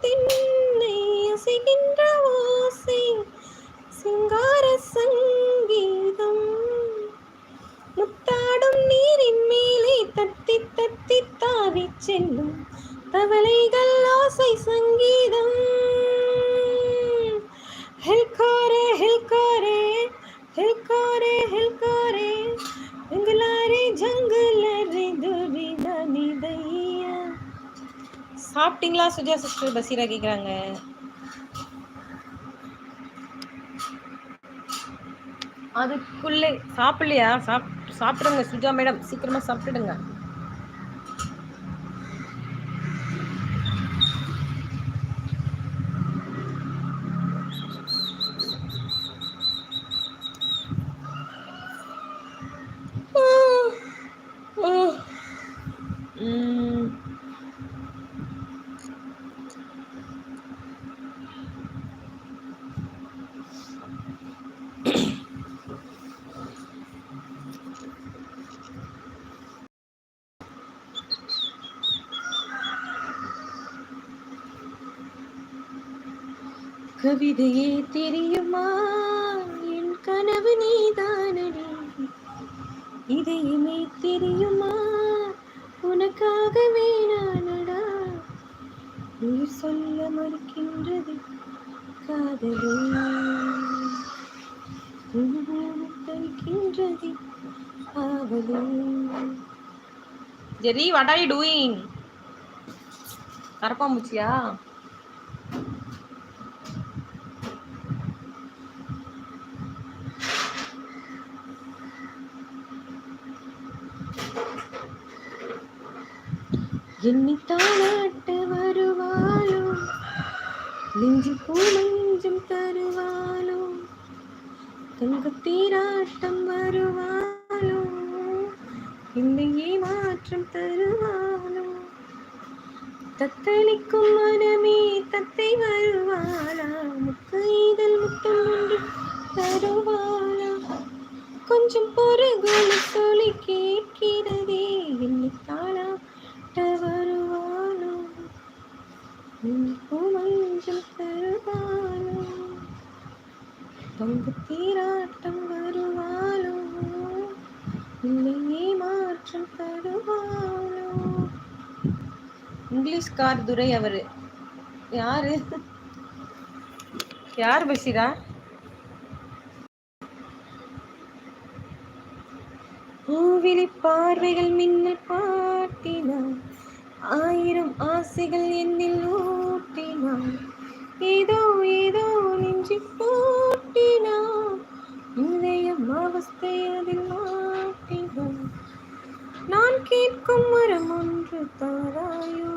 தென்னை அசைகின்ற ஓசை சிங்கார சங்கீதம். முத்தாடும் நீரின் மேலே தத்தி தத்தி தாவி செல்லும் தவளைகள் ஆசை சங்கீதம். சாப்பிட்டீங்களா சுஜா சிஸ்டர்? பசீரா கேட்குறாங்க அதுக்குள்ளே சாப்பிடலையா? சாப் சாப்பிடுங்க சுஜா மேடம். சீக்கிரமாக சாப்பிட்டுடுங்க. கவிதையே தெரியுமா? என் கனவு நீதானடி. இதயமே தெரியுமா? உனக்காகவே நானடா உயிர் சொல்ல மறுக்கின்றது காதலே. தவிக்கின்றது ஆவலே. Jerry what are you doing கரப்பாம்பூச்சியா? எண்ணித்தாளாட்ட வருவாளோ? நெஞ்சு பூமஞ்சம் தருவாளோ? தங்கத்தீராட்டம் வருவாளோ? இல்லையே மாற்றம் தருவாளோ? தத்தளிக்கும் மனமே தத்தை வருவாளா? முக்கைதல் முத்தம் ஒன்று தருவாளா? கொஞ்சம் பொறுகுல மஞ்சள் தருவாலும் பங்கு தீராட்டம் வருவாலும் இல்லையே மாற்றம் தருவாளோ இங்கிலீஷ்கார் துரை அவரு. யாரு? யார் பஷீரா? பூவிழி பார்வைகள் மின்னல் பாட்டினான் ஆயிரம் ஆசைகள் என்னை ஏதோ ஏதோ நெஞ்சி பூட்டினான் இதயம் அவஸ்தை அதில் மாட்டினான் நான் கேட்கும் மரம் ஒன்று தாராயோ